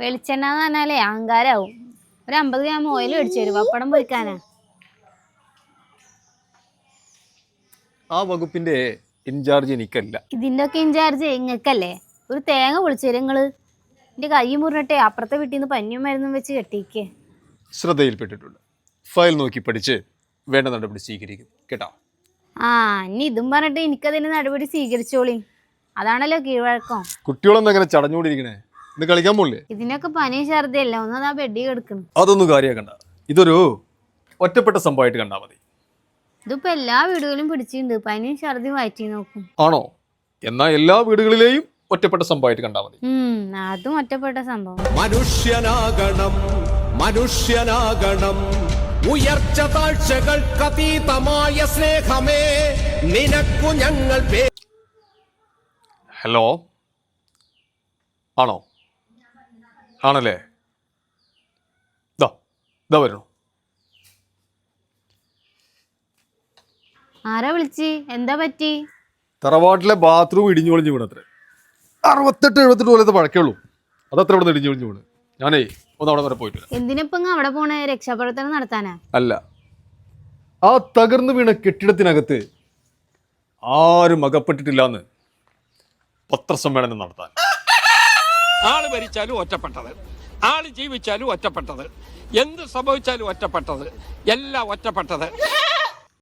വെളിച്ചെണ്ണ എന്ന് പറഞ്ഞാലേ അഹങ്കാരാവും. ഒരു അമ്പത് ഗ്രാം ഓയിൽ മേടിച്ചു തരും പപ്പടം പൊരിക്കാനാ. ആ വകുപ്പിന്റെ ഇൻചാർജ് എനിക്കല്ല. ഇതിന്റെ ഒക്കെ ഇൻചാർജ് ഇങ്ങക്കല്ലേ? ഒരു തേങ്ങ പൊളിച്ചു തരും നിങ്ങൾ. എന്റെ കൈ മുറിഞ്ഞിട്ടേ അപ്പുറത്തെ വീട്ടിൽ നിന്ന് പഞ്ഞും മരുന്നും വെച്ച് കെട്ടിക്കേ. ശ്രദ്ധയിൽപ്പെട്ടിട്ടുണ്ട്. ഫയൽ നോക്കി പഠിച്ച് വേണ്ട നടപടി സ്വീകരിക്കും. കേട്ടോ? ആ ഇനി ഇതും പറഞ്ഞിട്ട് എനിക്കതിന്റെ നടപടി സ്വീകരിച്ചോളി. അതാണല്ലോ കീഴ്വഴക്കം. കുട്ടികളൊന്നും അങ്ങനെ ചടഞ്ഞുകൊണ്ടിരിക്കണേ ഇന്ന് കളിക്കാൻ പോകില്ലേ ഇതിനൊക്കെ പനിയും ഛർദിയല്ല ഒന്നാ ബെഡി കിടക്കുന്നു അതൊന്നും കാര്യമാക്കണ്ട ഇതൊരു ഒറ്റപ്പെട്ട സംഭവമായിട്ട് കണ്ടാൽ മതി. ഇതിപ്പോ എല്ലാ വീടുകളിലും പിടിച്ചിട്ടുണ്ട്. പനിയും ഛർദി വയറ്റി നോക്കും. ആണോ? എന്നാ എല്ലാ വീടുകളിലെയും ഒറ്റപ്പെട്ട സംഭവമായിട്ട് കണ്ടാൽ മതി. ഉം അതും ഒറ്റപ്പെട്ട സംഭവം. മനുഷ്യനാകണം മനുഷ്യനാകണം. ഉയർച്ച താഴ്ചകൾ താഴ്ചകൾക്കതീതമായ സ്നേഹമേ നിനക്കു ഞങ്ങൾ പേ ഹലോ? ആണോ? ആണല്ലേ? ദാ ഇതാ വരുന്നു. ആരാ വിളിച്ച്? എന്താ പറ്റി? തറവാട്ടിലെ ബാത്റൂം ഇടിഞ്ഞു പൊളിഞ്ഞു വീണത്രേ. അറുപത്തെട്ട് എഴുപത്തെട്ട് പോലത്തെ പഴക്കേ ഉള്ളൂ അതത്ര ഇവിടെ ഇടിഞ്ഞു പൊളിഞ്ഞു വീണ്. ഞാനേ ഒന്ന് അവിടെ വരെ പോയിട്ട് വരാം എന്തിനിപ്പോ ഇങ്ങ് അവിടെ പോണേ? രക്ഷാപ്രവർത്തനം നടത്താനാ? അല്ല. ആ തകർന്നു വീണ കെട്ടിടത്തിനകത്ത് ആരും അകപ്പെട്ടിട്ടില്ലാന്ന് പത്രസമ്മേളനം നടത്താൻ. ആൾ ഭരിച്ചാലും ഒറ്റപ്പെട്ടത്. ആൾ ജീവിച്ചാലും ഒറ്റപ്പെട്ടത്. എന്ത് സംഭവിച്ചാലും ഒറ്റപ്പെട്ടത്. എല്ലാം ഒറ്റപ്പെട്ടത്.